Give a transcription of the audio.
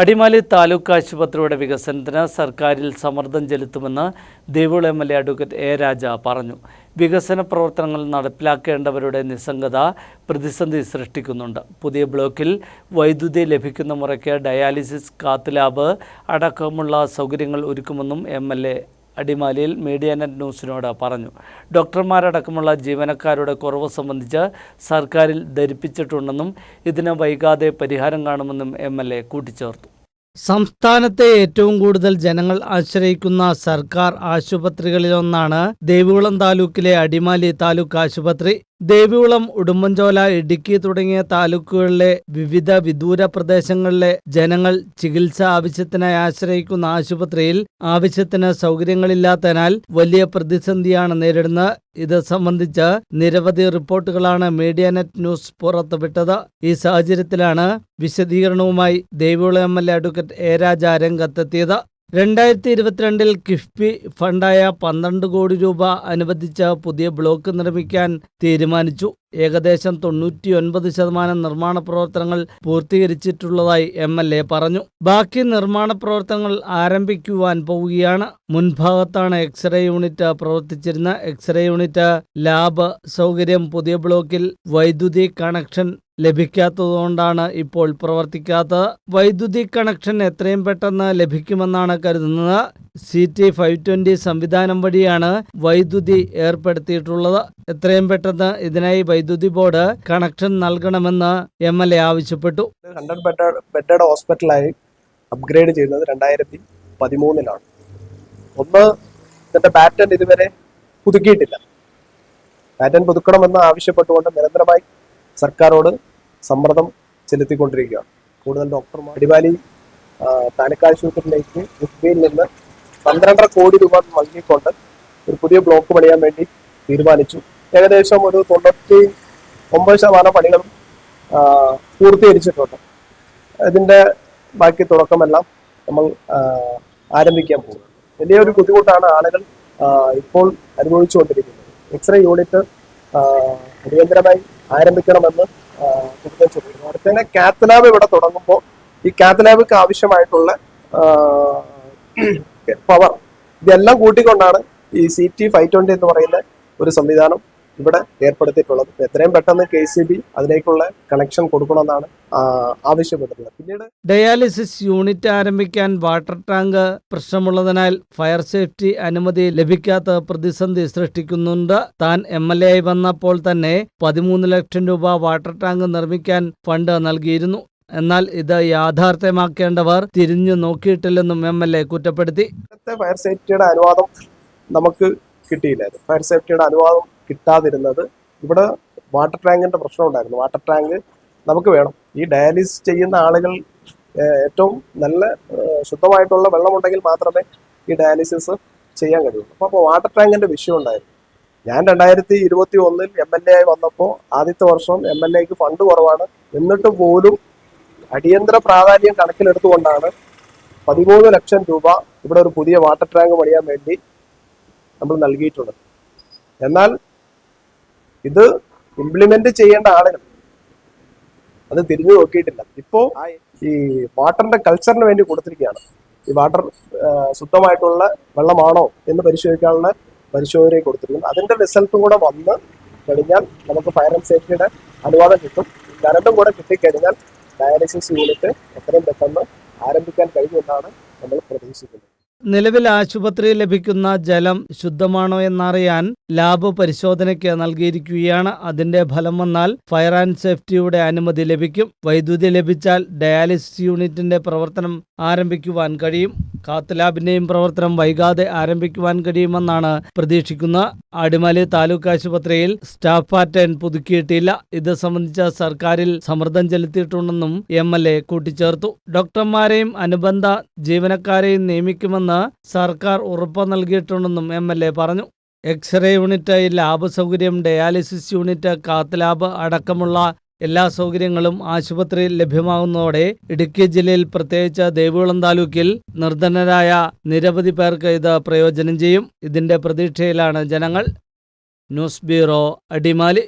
അടിമാലി താലൂക്ക് ആശുപത്രിയുടെ വികസനത്തിന് സർക്കാരിൽ സമ്മർദ്ദം ചെലുത്തുമെന്ന് ദേവുള M L A advocate A Raja പറഞ്ഞു. വികസന പ്രവർത്തനങ്ങൾ നടപ്പിലാക്കേണ്ടവരുടെ നിസ്സംഗത പ്രതിസന്ധി സൃഷ്ടിക്കുന്നുണ്ട്. പുതിയ ബ്ലോക്കിൽ വൈദ്യുതി ലഭിക്കുന്ന മുറയ്ക്ക് ഡയാലിസിസ് കാത്ത് ലാബ് അടക്കമുള്ള സൗകര്യങ്ങൾ ഒരുക്കുമെന്നും എം അടിമാലിയിൽ മീഡിയ നെറ്റ് ന്യൂസിനോട് പറഞ്ഞു. ഡോക്ടർമാരടക്കമുള്ള ജീവനക്കാരുടെ കുറവ് സംബന്ധിച്ച് സർക്കാരിൽ ധരിപ്പിച്ചിട്ടുണ്ടെന്നും ഇതിന് വൈകാതെ പരിഹാരം കാണുമെന്നും എം എൽ എ കൂട്ടിച്ചേർത്തു. സംസ്ഥാനത്തെ ഏറ്റവും കൂടുതൽ ജനങ്ങൾ ആശ്രയിക്കുന്ന സർക്കാർ ആശുപത്രികളിലൊന്നാണ് ദേവികുളം താലൂക്കിലെ അടിമാലി താലൂക്ക് ആശുപത്രി. ദേവികുളം ഉടുമ്പൻചോല ഇടുക്കി തുടങ്ങിയ താലൂക്കുകളിലെ വിവിധ വിദൂര പ്രദേശങ്ങളിലെ ജനങ്ങൾ ചികിത്സ ആവശ്യത്തിനായി ആശ്രയിക്കുന്ന ആശുപത്രിയിൽ ആവശ്യത്തിന് സൗകര്യങ്ങളില്ലാത്തതിനാൽ വലിയ പ്രതിസന്ധിയാണ് നേരിടുന്നത്. ഇത് സംബന്ധിച്ച് നിരവധി റിപ്പോർട്ടുകളാണ് മീഡിയ നെറ്റ് ന്യൂസ് പുറത്തുവിട്ടത്. ഈ സാഹചര്യത്തിലാണ് വിശദീകരണവുമായി Devikulam M L A advocate A Raja രംഗത്തെത്തിയത്. രണ്ടായിരത്തി ഇരുപത്തിരണ്ടിൽ കിഫ്ബി ഫണ്ടായ പന്ത്രണ്ട് കോടി രൂപ അനുവദിച്ച പുതിയ ബ്ലോക്ക് നിർമ്മിക്കാൻ തീരുമാനിച്ചു. ഏകദേശം തൊണ്ണൂറ്റിയൊൻപത് ശതമാനം നിർമ്മാണ പ്രവർത്തനങ്ങൾ പൂർത്തീകരിച്ചിട്ടുള്ളതായി എം എൽ എ പറഞ്ഞു. ബാക്കി നിർമ്മാണ പ്രവർത്തനങ്ങൾ ആരംഭിക്കുവാൻ പോവുകയാണ്. മുൻഭാഗത്താണ് എക്സ്റേ യൂണിറ്റ് പ്രവർത്തിച്ചിരുന്ന. എക്സ്റേ യൂണിറ്റ് ലാബ് സൗകര്യം പുതിയ ബ്ലോക്കിൽ വൈദ്യുതി കണക്ഷൻ ലഭിക്കാത്തതുകൊണ്ടാണ് ഇപ്പോൾ പ്രവർത്തിക്കാത്തത് വൈദ്യുതി കണക്ഷൻ എത്രയും പെട്ടെന്ന് ലഭിക്കുമെന്നാണ് കരുതുന്നത്. സി ടി ഫൈവ് ട്വന്റി സംവിധാനം വഴിയാണ് വൈദ്യുതി ഏർപ്പെടുത്തിയിട്ടുള്ളത്. എത്രയും പെട്ടെന്ന് ഇതിനായി വൈദ്യുതി ബോർഡ് കണക്ഷൻ നൽകണമെന്ന് എം എൽ എ ആവശ്യപ്പെട്ടു. ഹൺഡ്രഡ് ബെഡ് ബെഡഡ് ഹോസ്പിറ്റലായി അപ്ഗ്രേഡ് ചെയ്യുന്നത് രണ്ടായിരത്തി പതിമൂന്നിലാണ് ഒന്ന് ഇതിന്റെ പാറ്റൻ ഇതുവരെ പുതുക്കിയിട്ടില്ല. പാറ്റേൺ പുതുക്കണമെന്ന് ആവശ്യപ്പെട്ടുകൊണ്ട് നിരന്തരമായി സർക്കാരോട് സമ്മർദ്ദം ചെലുത്തിക്കൊണ്ടിരിക്കുകയാണ് കൂടുതൽ ഡോക്ടർമാർ അടിവാലി താലക്കാശുപത്രിയിലേക്ക് താലൂക്ക് ആശുപത്രിയിലേക്ക് നിന്ന് പന്ത്രണ്ടര കോടി രൂപ നൽകിക്കൊണ്ട് ഒരു പുതിയ ബ്ലോക്ക് പണിയാൻ വേണ്ടി തീരുമാനിച്ചു. ഏകദേശം ഒരു തൊണ്ണൂറ്റി ഒമ്പത് ശതമാനം പണികളും പൂർത്തീകരിച്ചിട്ടുണ്ട്. ഇതിന്റെ ബാക്കി തുടക്കമെല്ലാം നമ്മൾ ആരംഭിക്കാൻ പോകും വലിയൊരു ബുദ്ധിമുട്ടാണ് ആളുകൾ ഇപ്പോൾ അനുഭവിച്ചുകൊണ്ടിരിക്കുന്നത്. എക്സ്റേ യൂണിറ്റ് അടിയന്തരമായി ആരംഭിക്കണമെന്ന് നിർദ്ദേശിച്ചിട്ടുണ്ട് അടുത്ത തന്നെ കാത്തലാബ് ഇവിടെ തുടങ്ങുമ്പോൾ ഈ കാത്തലാബ്ക്ക് ആവശ്യമായിട്ടുള്ള പവർ ഇതെല്ലാം കൂട്ടിക്കൊണ്ടാണ് ഈ സി ടി ഫൈവ് ട്വന്റി എന്ന് പറയുന്ന ഒരു സംവിധാനം ഇവിടെ ഏർപ്പെടുത്തിയിട്ടുള്ളത്. എത്രയും പെട്ടെന്ന് കെ സി ബി അതിലേക്കുള്ള കണക്ഷൻ കൊടുക്കണമെന്നാണ് ആവശ്യപ്പെട്ടിട്ടുള്ളത്. പിന്നീട് ഡയാലിസിസ് യൂണിറ്റ് ആരംഭിക്കാൻ വാട്ടർ ടാങ്ക് പ്രശ്നമുള്ളതിനാൽ ഫയർ സേഫ്റ്റി അനുമതി ലഭിക്കാത്ത പ്രതിസന്ധി സൃഷ്ടിക്കുന്നുണ്ട്. താൻ എം എൽ എ ആയി വന്നപ്പോൾ തന്നെ പതിമൂന്ന് ലക്ഷം രൂപ വാട്ടർ ടാങ്ക് നിർമ്മിക്കാൻ ഫണ്ട് നൽകിയിരുന്നു. എന്നാൽ ഇത് യാഥാർത്ഥ്യമാക്കേണ്ടവർ തിരിഞ്ഞു നോക്കിയിട്ടില്ലെന്നും എം എൽ എ കുറ്റപ്പെടുത്തി. ഫയർ സേഫ്റ്റിയുടെ അനുവാദം നമുക്ക് കിട്ടിയില്ലായിരുന്നു ഫയർ സേഫ്റ്റിയുടെ അനുവാദം കിട്ടാതിരുന്നത് ഇവിടെ വാട്ടർ ടാങ്കിന്റെ പ്രശ്നം ഉണ്ടായിരുന്നു. വാട്ടർ ടാങ്ക് നമുക്ക് വേണം. ഈ ഡയാലിസിസ് ചെയ്യുന്ന ആളുകൾ ഏറ്റവും നല്ല ശുദ്ധമായിട്ടുള്ള വെള്ളമുണ്ടെങ്കിൽ മാത്രമേ ഈ ഡയാലിസിസ് ചെയ്യാൻ കഴിയുള്ളൂ അപ്പോൾ വാട്ടർ ടാങ്കിന്റെ വിഷയം ഉണ്ടായിരുന്നു. ഞാൻ രണ്ടായിരത്തി ഇരുപത്തി ഒന്നിൽ എം എൽ എ ആയി വന്നപ്പോൾ ആദ്യത്തെ വർഷം എം എൽ എക്ക് ഫണ്ട് കുറവാണ്. എന്നിട്ട് പോലും അടിയന്തര പ്രാധാന്യം കണക്കിലെടുത്തുകൊണ്ടാണ് പതിമൂന്ന് ലക്ഷം രൂപ ഇവിടെ ഒരു പുതിയ വാട്ടർ ടാങ്ക് പണിയാൻ വേണ്ടി നമ്മൾ നൽകിയിട്ടുള്ളത്. എന്നാൽ ഇത് ഇംപ്ലിമെന്റ് ചെയ്യേണ്ട ആളുകൾ അത് തിരിഞ്ഞു നോക്കിയിട്ടില്ല. ഇപ്പോ ഈ വാട്ടറിന്റെ കൾച്ചറിന് വേണ്ടി കൊടുത്തിരിക്കുകയാണ്. ഈ വാട്ടർ ശുദ്ധമായിട്ടുള്ള വെള്ളമാണോ എന്ന് പരിശോധിക്കാനുള്ള പരിശോധന കൊടുത്തിരിക്കുന്നു. അതിന്റെ റിസൾട്ടും കൂടെ വന്ന് കഴിഞ്ഞാൽ നമുക്ക് ഫയർ ആൻഡ് സേഫ്റ്റിയുടെ അനുവാദം കിട്ടും. കരണ്ടും കൂടെ കിട്ടിക്കഴിഞ്ഞാൽ ഡയാലിസിസ് യൂണിറ്റ് എത്രയും പെട്ടെന്ന് ആരംഭിക്കാൻ കഴിയുമെന്നാണ് നമ്മൾ പ്രതീക്ഷിക്കുന്നത്. നിലവിൽ ആശുപത്രിയിൽ ലഭിക്കുന്ന ജലം ശുദ്ധമാണോ എന്നറിയാൻ ലാബ് പരിശോധനയ്ക്ക് നൽകിയിരിക്കുകയാണ്. അതിന്റെ ഫലം വന്നാൽ ഫയർ ആൻഡ് സേഫ്റ്റിയുടെ അനുമതി ലഭിക്കും. വൈദ്യുതി ലഭിച്ചാൽ ഡയാലിസിസ് യൂണിറ്റിന്റെ പ്രവർത്തനം ആരംഭിക്കുവാൻ കഴിയും. കാത്ത് ലാബിന്റെയും പ്രവർത്തനം വൈകാതെ ആരംഭിക്കുവാൻ കഴിയുമെന്നാണ് പ്രതീക്ഷിക്കുന്ന അടിമാലി താലൂക്ക് ആശുപത്രിയിൽ സ്റ്റാഫ് പാറ്റേൺ പുതുക്കിയിട്ടില്ല. ഇത് സംബന്ധിച്ച സർക്കാരിൽ സമ്മർദ്ദം ചെലുത്തിയിട്ടുണ്ടെന്നും എം എൽ എ കൂട്ടിച്ചേർത്തു. ഡോക്ടർമാരെയും അനുബന്ധ ജീവനക്കാരെയും നിയമിക്കുമെന്ന് സർക്കാർ ഉറപ്പ് നൽകിയിട്ടുണ്ടെന്നും എം എൽ എ പറഞ്ഞു. എക്സ്റേ യൂണിറ്റ് ലാബ് സൗകര്യം ഡയാലിസിസ് യൂണിറ്റ് കാത്ത് ലാബ് അടക്കമുള്ള എല്ലാ സൗകര്യങ്ങളും ആശുപത്രിയിൽ ലഭ്യമാകുന്നതോടെ ഇടുക്കി ജില്ലയിൽ പ്രത്യേകിച്ച് ദേവികുളം താലൂക്കിൽ നിർധനരായ നിരവധി പേർക്ക് ഇത് പ്രയോജനം ചെയ്യും. ഇതിന്റെ പ്രതീക്ഷയിലാണ് ജനങ്ങൾ. News bureau Adimali.